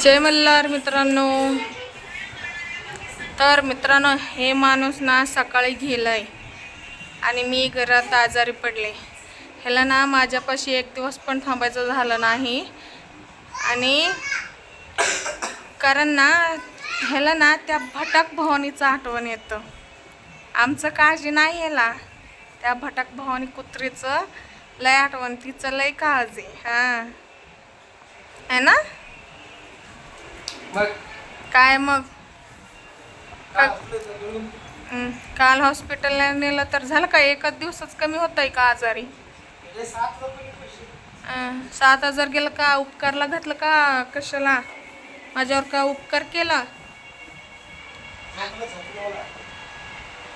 जय मल्हार मित्रांनो. तर मित्रांनो हे माणूस ना सकाळी गेलाय आणि मी घरात आजारी पडले. ह्याला ना माझ्यापाशी एक दिवस पण थांबायचं झालं नाही. आणि कारण ना ह्याला ना त्या भटक भवानीचं आठवण येतं. आमचं काळजी नाही ह्याला. त्या भटक भवानी कुत्रीचं लय आठवण तिचं लय काळजी. हां. आहे ना? काय मग? काल हॉस्पिटलला नेलं तर झालं का? एकच दिवसच कमी होत आहे का आजारी? सात हजार गेलं का? उपकारला घातलं का? कशाला? माझ्यावर का उपकार केला.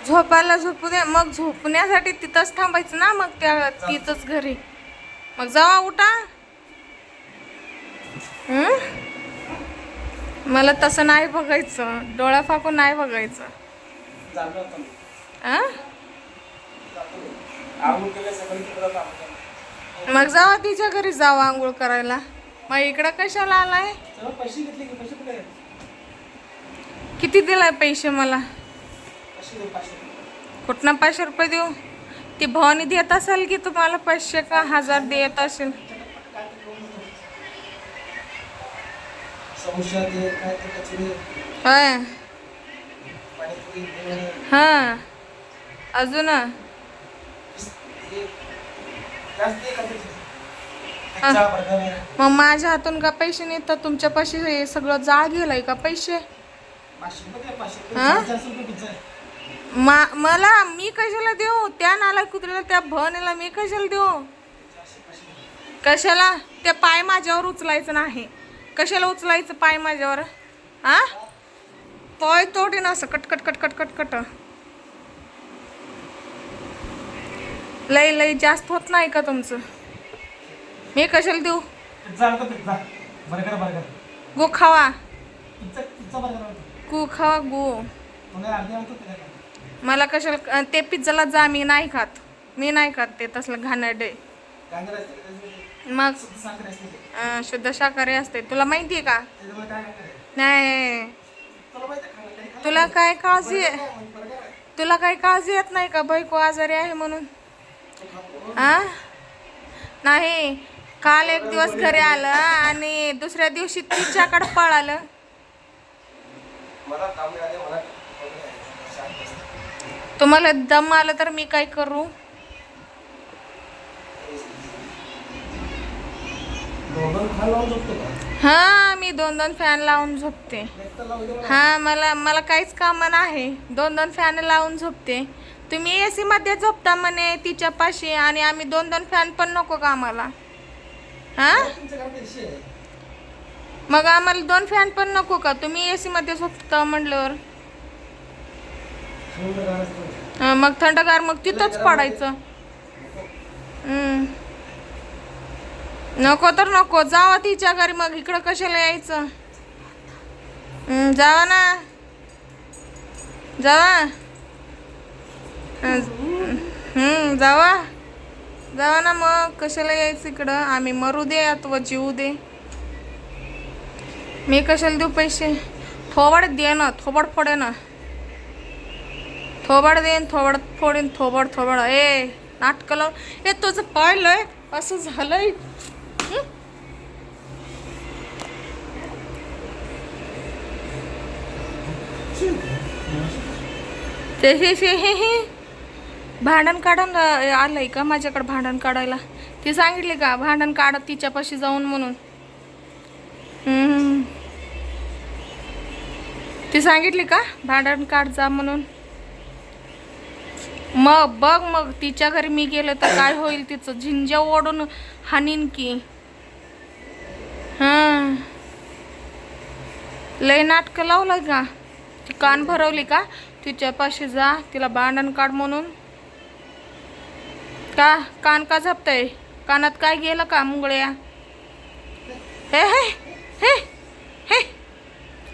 झोपायला झोपू दे मग झोपण्यासाठी तिथंच थांबायचं ना मग त्या तिथंच घरी. मग जावा उठा? मला तसं नाही बघायचं. डोळा फाकून नाही बघायचं. मग जावा तिच्या घरी जावा आंघोळ करायला. मग इकडं कशाला आलाय? किती दिलाय पैसे मला. कुठनं पाचशे रुपये देऊ? ती भवानी देत असेल की तुम्हाला पाचशे का हजार देत असेल? समोसा दे काय ते कचोरी होय पाणीपुरी हां अजून जास्त पैसे? बर्गर. मग माझ्या हातून का पैसे नेतात तुमच्या पाशी हे सगळं जाळ गेलाय का पैसे पाचशे रुपये दे, पाचशे रुपये. हा? चारशे रुपये पिझ्झा आहे. मा मला मी कशाला देऊ त्या नाला कुत्र्याला त्या भवानीला मी कशाला देऊ. कशाला ते पाय माझ्यावर उचलायचं नाही कशाला उचलायचं पाय माझ्यावर? हा? पाय तोडे ना असं कटकट कटकट कटकट लय लय जास्त होत नाही का तुमचं? मी कशाला देऊ? गो खावा. गु खावा गो. मला कशाला ते पिझ्झाला जा मी नाही खात. मी नाही खात ते तसलं घाणडे मग शुद्ध अं, शुद्ध शाकाहारी असते. तुला माहिती आहे का? नाही. तुला काय काळजी आहे? तुला काही काळजी येत नाही का? बायको आजारी आहे म्हणून. आ? नाही. काल एक दिवस घरी आलं आणि दुसऱ्या दिवशी तिच्याकडे पळालं. तुम्हाला दम आलं तर मी काय करू दोघं खायला लावून झोपतो का? हा मी दोन दोन फॅन लावून झोपते. हा मला मला काहीच कामं नाही. दोन दोन फॅन लावून झोपते. तुम्ही ए सी मध्ये झोपता म्हणे तिच्या पाशी आणि आम्ही दोन दोन फॅन पण नको का आम्हाला? हा. मग आम्हाला दोन फॅन पण नको का? तुम्ही ए सी मध्ये झोपता म्हटल्यावर मग थंडगार मग तिथंच पडायचं. नको तर नको. जावा तिच्या घरी मग. इकडं कशाला यायचं? जावा ना. जावा. जावा. जावा ना मग. कशाला यायचं इकडं? आम्ही मरू दे अथवा जीव दे. मी कशाला देऊ पैसे? थोबड दे ना थोबड फोडे ना. थोबड देईन थोबड फोडेन थोबड थोबड. ए नाटकं लावून ए तुझं पाहिलंय? असं झालंय? ते हे हे हे हे. भांडण काढून आलंय का माझ्याकडे भांडण काढायला? ती सांगितली का भांडण काढत तिच्यापाशी जाऊन म्हणून. ती सांगितली का भांडण काढ जा म्हणून. मग बघ मग तिच्या घरी मी गेलं तर काय होईल तिचं? झिंजा ओढून हानीन की. हां. लय नाटकं लावलं का? ती कान भरवली का? तिच्यापाशी जा तिला भांडण काढ म्हणून. का? कान का झपतंय? कानात काय गेलं का मुंगळ्या? हे हे हे हे.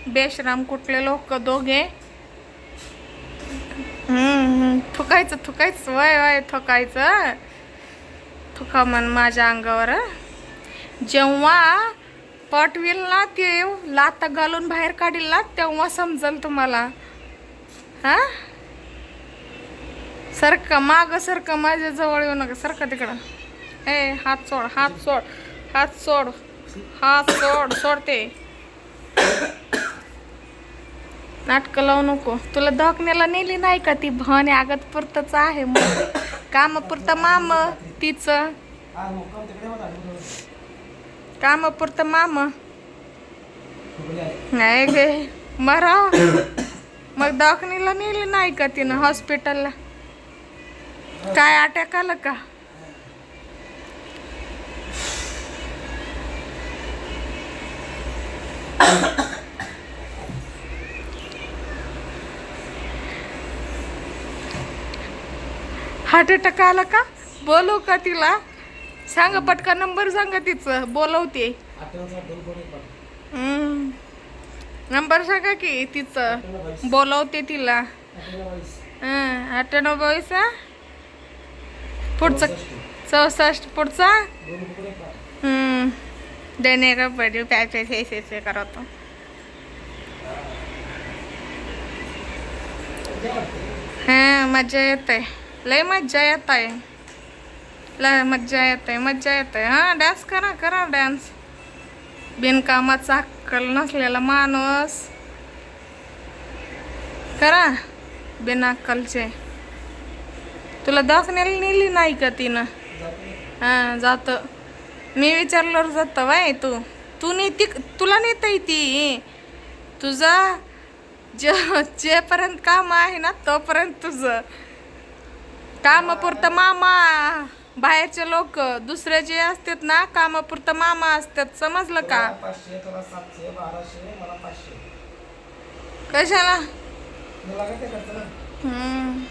बेशराम कुठले लोक दोघे? थुकायचं थुकायचं. वय वय थुकायचं. थुका मन माझ्या अंगावर जेव्हा पाठवील ना ते लाता घालून बाहेर काढील ना तेव्हा समजल तुम्हाला. हा? सारखं माग सारखं माझ्या जवळ येऊ नका सारखं तिकडं. ए हात सोड हात सोड हात सोड हात सोड सोडते नाटकं लावू नको. तुला दखण्याला नेली नाही का ती भन? आगत पुरतच आहे मग. कामापुरतं माम तिचं. हा मुक्काम कामापुरतं माम. नाही गे मराव मग दवाखान्याला नेलं नाही का तिनं हॉस्पिटलला? काय अटॅक आलं का? हार्ट अटॅक आला का? बोलू का तिला? सांगा पटका नंबर सांगा तिचं बोलवते. नंबर सांगा की तिचं बोलवते तिला. अठ्ठ्याण्णव बावीस. पुढचं चौसष्ट. पुढचा देणे का पडे प्याचे हे हे करतो. हां मज्जा आहे लय मज्जा येत आहे लय मज्जा येते मज्जा येते. हां डान्स करा करा डान्स बिनकामाचा अक्कल नसलेला माणूस. करा बिना अक्कलचे तुला दाखण्याला नेली नाही का तिनं? हां जातं. मी विचारल्यावर जातं बाय तू तू नेती तुला नेता ती. तुझा जे जेपर्यंत काम आहे ना तोपर्यंत तुझं. कामापुरतं मामा. बाहेरचे लोक दुसरे जे असतात ना कामापुरतं मामा असतात समजलं का? तुला पाचशे तुला सातशे बाराशे मला पाचशे. कशाला? हम्म.